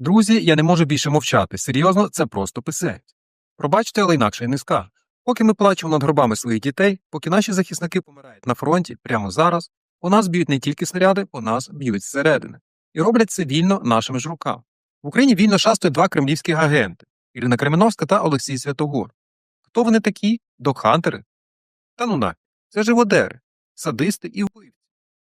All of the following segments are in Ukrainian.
Друзі, я не можу більше мовчати. Серйозно, це просто писець. Пробачте, але інакше не скажу. Поки ми плачемо над гробами своїх дітей, поки наші захисники помирають на фронті прямо зараз, у нас б'ють не тільки снаряди, у нас б'ють зсередини. І роблять це вільно нашими ж руками. В Україні вільно шастують два кремлівських агенти Ірина Кременовська та Олексій Святогор. Хто вони такі? Докхантери? Та ну на, це живодери, садисти і вбивці.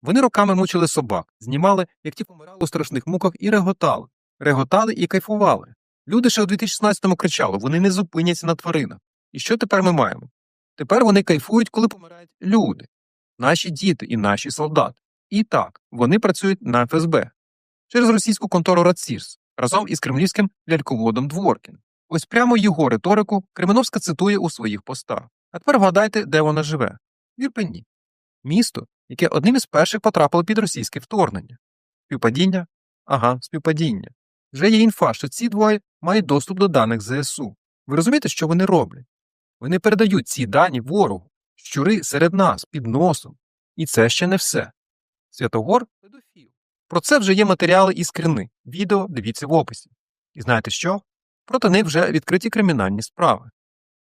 Вони роками мучили собак, знімали, як ті помирали у страшних муках, і реготали. Реготали і кайфували. Люди ще у 2016-му кричали, вони не зупиняться на тваринах. І що тепер ми маємо? Тепер вони кайфують, коли помирають люди, наші діти і наші солдати. І так, вони працюють на ФСБ через російську контору Радсірс разом із кремлівським ляльководом Дворкін. Ось прямо його риторику Кременовська цитує у своїх постах. А тепер вгадайте, де вона живе. В Ірпені. Місто, яке одним із перших потрапило під російське вторгнення. Співпадіння? Ага, співпадіння. Вже є інфа, що ці двоє мають доступ до даних ЗСУ. Ви розумієте, що вони роблять? Вони передають ці дані ворогу, щури серед нас, під носом. І це ще не все. Святогор педофіл. Про це вже є матеріали і скрини. Відео дивіться в описі. І знаєте що? Проти них вже відкриті кримінальні справи.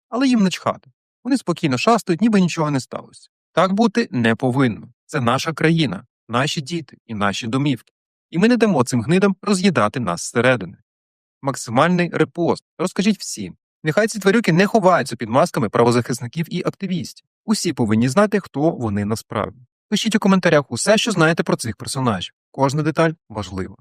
Але їм не чхати. Вони спокійно шастають, ніби нічого не сталося. Так бути не повинно. Це наша країна, наші діти і наші домівки. І ми не дамо цим гнидам роз'їдати нас зсередини. Максимальний репост. Розкажіть всім. Нехай ці тварюки не ховаються під масками правозахисників і активістів. Усі повинні знати, хто вони насправді. Пишіть у коментарях усе, що знаєте про цих персонажів. Кожна деталь важлива.